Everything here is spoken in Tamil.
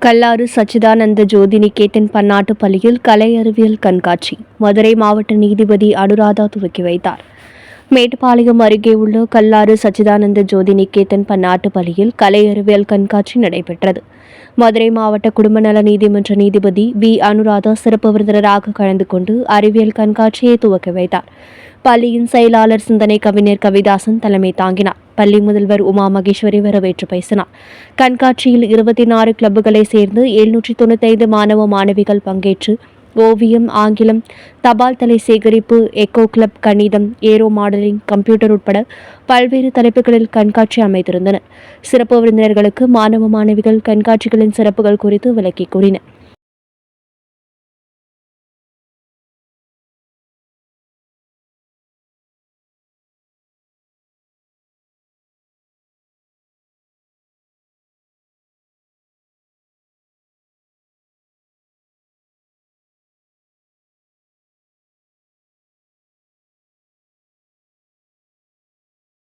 கல்லாறு சச்சிதானந்த ஜோதி நிகேதன் பன்னாட்டு பள்ளியில் கலை அறிவியல் கண்காட்சி. மதுரை மாவட்ட நீதிபதி அனுராதா துவக்கி வைத்தார். மேட்டுப்பாளையம் அருகே உள்ள கல்லாறு சச்சிதானந்த ஜோதி நிகேதன் பன்னாட்டு பள்ளியில் கலை அறிவியல் கண்காட்சி நடைபெற்றது. மதுரை மாவட்ட குடும்ப நல நீதிமன்ற நீதிபதி வி. அனுராதா சிறப்பு விருந்தினராக கலந்து கொண்டு அறிவியல் கண்காட்சியை துவக்கி வைத்தார். பள்ளியின் செயலாளர் சிந்தனை கவிஞர் கவிதாசன் தலைமை தாங்கினார். பள்ளி முதல்வர் உமா மகேஸ்வரி வரவேற்று பேசினார். கண்காட்சியில் இருபத்தி நாறு கிளப்புகளை சேர்ந்து எழுநூற்றி தொண்ணூத்தைந்து மாணவ மாணவிகள் பங்கேற்று ஓவியம் ஆங்கிலம் தபால் தலை சேகரிப்பு எக்கோ கிளப் கணிதம் ஏரோ மாடலிங் கம்ப்யூட்டர் உட்பட பல்வேறு தலைப்புகளில் கண்காட்சி அமைத்திருந்தனர். சிறப்பு விருந்தினர்களுக்கு மாணவ மாணவிகள் கண்காட்சிகளின் சிறப்புகள் குறித்து விளக்கி கூறினர்.